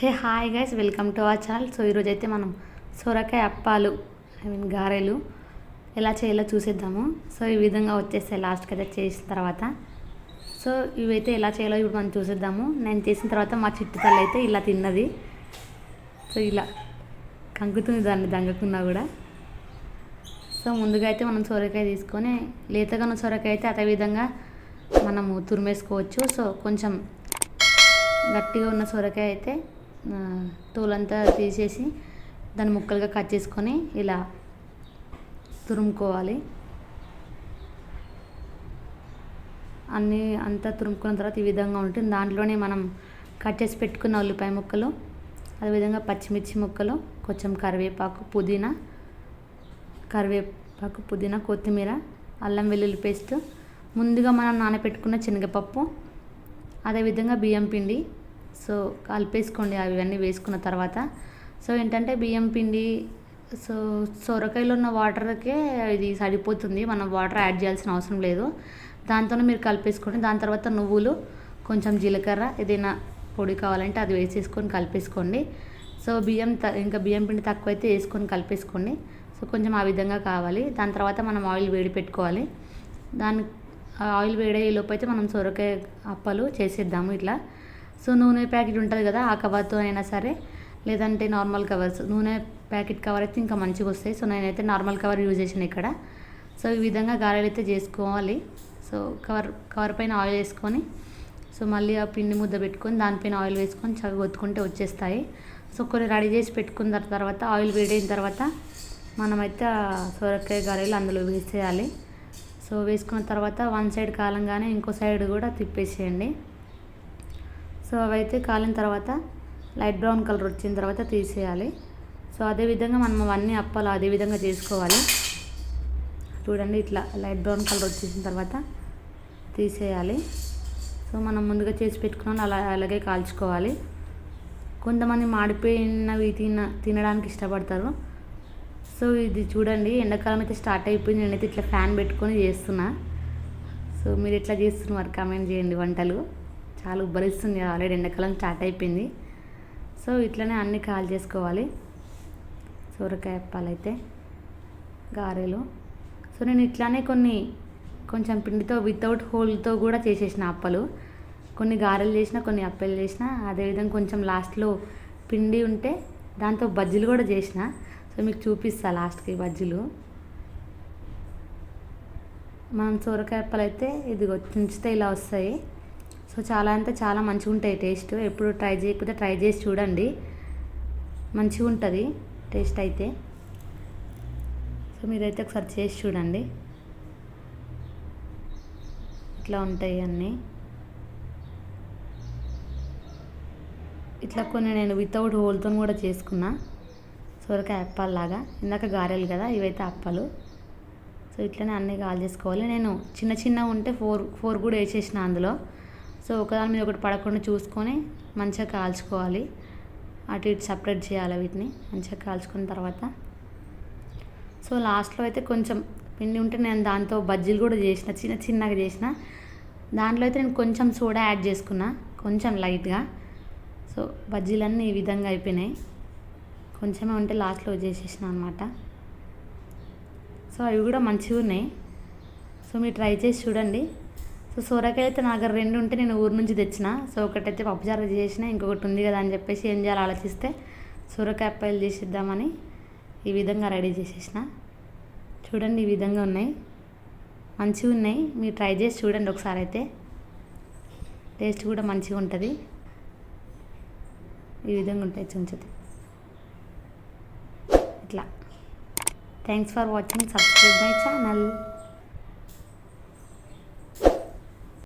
Hey hi guys welcome to our channel. So ఈరోజు అయితే మనం సొరకాయ అప్పాలు ఐ మీన్ గారెలు ఎలా చేయాలో చూసేద్దాము. సో ఈ విధంగా వచ్చేస్తాయి లాస్ట్కి అయితే చేసిన తర్వాత. సో ఇవైతే ఎలా చేయాలో ఇప్పుడు మనం చూసేద్దాము. నేను చేసిన తర్వాత మా చిట్టు తల్లి అయితే ఇలా తిన్నది. సో ఇలా కంకుతుంది దాన్ని దంగకున్నా కూడా. సో ముందుగా అయితే మనం సొరకాయ తీసుకొని లేతగా ఉన్న సొరకాయ అయితే అదే విధంగా మనము తురిమేసుకోవచ్చు. సో కొంచెం గట్టిగా ఉన్న సొరకాయ అయితే తోలంతా తీసేసి దాన్ని ముక్కలుగా కట్ చేసుకొని ఇలా తురుముకోవాలి. అన్నీ అంతా తురుముకున్న తర్వాత ఈ విధంగా ఉంటుంది. దాంట్లోనే మనం కట్ చేసి పెట్టుకున్న ఉల్లిపాయ ముక్కలు అదేవిధంగా పచ్చిమిర్చి ముక్కలు కొంచెం కరివేపాకు పుదీనా కరివేపాకు పుదీనా కొత్తిమీర అల్లం వెల్లుల్లి పేస్ట్ ముందుగా మనం నానబెట్టుకున్న శనగపప్పు అదేవిధంగా బియ్యం పిండి సో కలిపేసుకోండి అవన్నీ వేసుకున్న తర్వాత. సో ఏంటంటే బియ్యం పిండి సో సొరకాయలో ఉన్న వాటర్కే ఇది సరిపోతుంది. మనం వాటర్ యాడ్ చేయాల్సిన అవసరం లేదు. దాంతోనే మీరు కలిపేసుకోండి. దాని తర్వాత నువ్వులు కొంచెం జీలకర్ర ఏదైనా పొడి కావాలంటే అది వేసేసుకొని కలిపేసుకోండి. సో బియ్యం త ఇంకా బియ్యం పిండి తక్కువ అయితే వేసుకొని కలిపేసుకోండి. సో కొంచెం ఆ విధంగా కావాలి. దాని తర్వాత మనం ఆయిల్ వేడి పెట్టుకోవాలి. దాని ఆయిల్ వేడే అయితే మనం సొరకాయ అప్పలు చేసేద్దాము ఇట్లా. సో నూనె ప్యాకెట్ ఉంటుంది కదా ఆ కవర్తో అయినా సరే లేదంటే నార్మల్ కవర్స్. నూనె ప్యాకెట్ కవర్ అయితే ఇంకా మంచిగా వస్తాయి. సో నేనైతే నార్మల్ కవర్ యూజ్ చేసాను ఇక్కడ. సో ఈ విధంగా గారెలు అయితే చేసుకోవాలి. సో కవర్ కవర్ పైన ఆయిల్ వేసుకొని సో మళ్ళీ ఆ పిండి ముద్ద పెట్టుకొని దానిపైన ఆయిల్ వేసుకొని చక్కగా ఒత్తుకుంటే వచ్చేస్తాయి. సో కొన్ని రెడీ చేసి పెట్టుకున్న తర్వాత ఆయిల్ వేడైన తర్వాత మనమైతే సొరకాయ గారెలు అందులో వేసేయాలి. సో వేసుకున్న తర్వాత వన్ సైడ్ కాలంగానే ఇంకో సైడ్ కూడా తిప్పేసేయండి. సో అవైతే కాలిన తర్వాత లైట్ బ్రౌన్ కలర్ వచ్చిన తర్వాత తీసేయాలి. సో అదేవిధంగా మనం అవన్నీ అప్పాలు అదే విధంగా చేసుకోవాలి. చూడండి ఇట్లా లైట్ బ్రౌన్ కలర్ వచ్చేసిన తర్వాత తీసేయాలి. సో మనం ముందుగా చేసి పెట్టుకున్నాం అలా అలాగే కాల్చుకోవాలి. కొంతమంది మాడిపోయినవి తిన తినడానికి ఇష్టపడతారు. సో ఇది చూడండి ఎండాకాలం అయితే స్టార్ట్ అయిపోయింది. నేనైతే ఇట్లా ఫ్యాన్ పెట్టుకొని చేస్తున్నా. సో మీరు ఎట్లా చేస్తున్నారు? కామెంట్ చేయండి వంటలు. చాలా ఉబ్బరిస్తుంది ఆల్రెడీ ఎండాకాలం స్టార్ట్ అయిపోయింది. సో ఇట్లనే అన్నీ కాల్ చేసుకోవాలి. సొరకాయ అప్పాలైతే గారెలు. సో నేను ఇట్లానే కొన్ని కొంచెం పిండితో వితౌట్ హోల్తో కూడా చేసేసిన అప్పలు. కొన్ని గారెలు చేసిన కొన్ని అప్పలు చేసిన అదేవిధంగా కొంచెం లాస్ట్లో పిండి ఉంటే దాంతో బజ్జీలు కూడా చేసిన. సో మీకు చూపిస్తా లాస్ట్కి బజ్జీలు. మనం సొరకాయ అప్పలు అయితే ఇది ఉంచితే ఇలా వస్తాయి. సో చాలా అంటే చాలా మంచిగా ఉంటాయి టేస్ట్. ఎప్పుడు ట్రై చేయకపోతే ట్రై చేసి చూడండి. మంచిగా ఉంటుంది టేస్ట్ అయితే. సో మీరైతే ఒకసారి చేసి చూడండి. ఇట్లా ఉంటాయి అన్నీ. ఇట్లా కొన్ని నేను వితౌట్ హోల్తో కూడా చేసుకున్నా. సొరకాయ అప్పాల్లాగా ఇందాక గారెలు కదా ఇవైతే అప్పాలు. సో ఇట్లనే అన్నీ కాల్ చేసుకోవాలి. నేను చిన్న చిన్నగా ఉంటే ఫోర్ ఫోర్ కూడా వేసేసిన అందులో. సో ఒకదాని మీద ఒకటి పడకుండా చూసుకొని మంచిగా కాల్చుకోవాలి. అటు ఇటు సపరేట్ చేయాలి వీటిని. మంచిగా కాల్చుకున్న తర్వాత. సో లాస్ట్లో అయితే కొంచెం పిండి ఉంటే నేను దాంతో బజ్జీలు కూడా చేసిన చిన్న చిన్నగా చేసిన. దాంట్లో అయితే నేను కొంచెం సోడా యాడ్ చేసుకున్నా కొంచెం లైట్గా. సో బజ్జీలన్నీ ఈ విధంగా అయిపోయినాయి. కొంచెమే ఉంటే లాస్ట్లో చేసేసిన అనమాట సో అవి కూడా మంచిగా ఉన్నాయి. సో మీరు ట్రై చేసి చూడండి. సో సొరకాయ అయితే నా దగ్గర రెండు ఉంటే నేను ఊరు నుంచి తెచ్చిన. సో ఒకటైతే పప్పుచారు చేసిన ఇంకొకటి ఉంది కదా అని చెప్పేసి ఏం చేయాలో ఆలోచిస్తే సొరకాయ అప్పాయలు చేసిద్దామని ఈ విధంగా రెడీ చేసేసిన. చూడండి ఈ విధంగా ఉన్నాయి. మంచిగా ఉన్నాయి. మీరు ట్రై చేసి చూడండి ఒకసారి అయితే. టేస్ట్ కూడా మంచిగా ఉంటుంది. ఈ విధంగా ఉంటాయి చుంచుది ఇట్లా. Thanks for watching subscribe my channel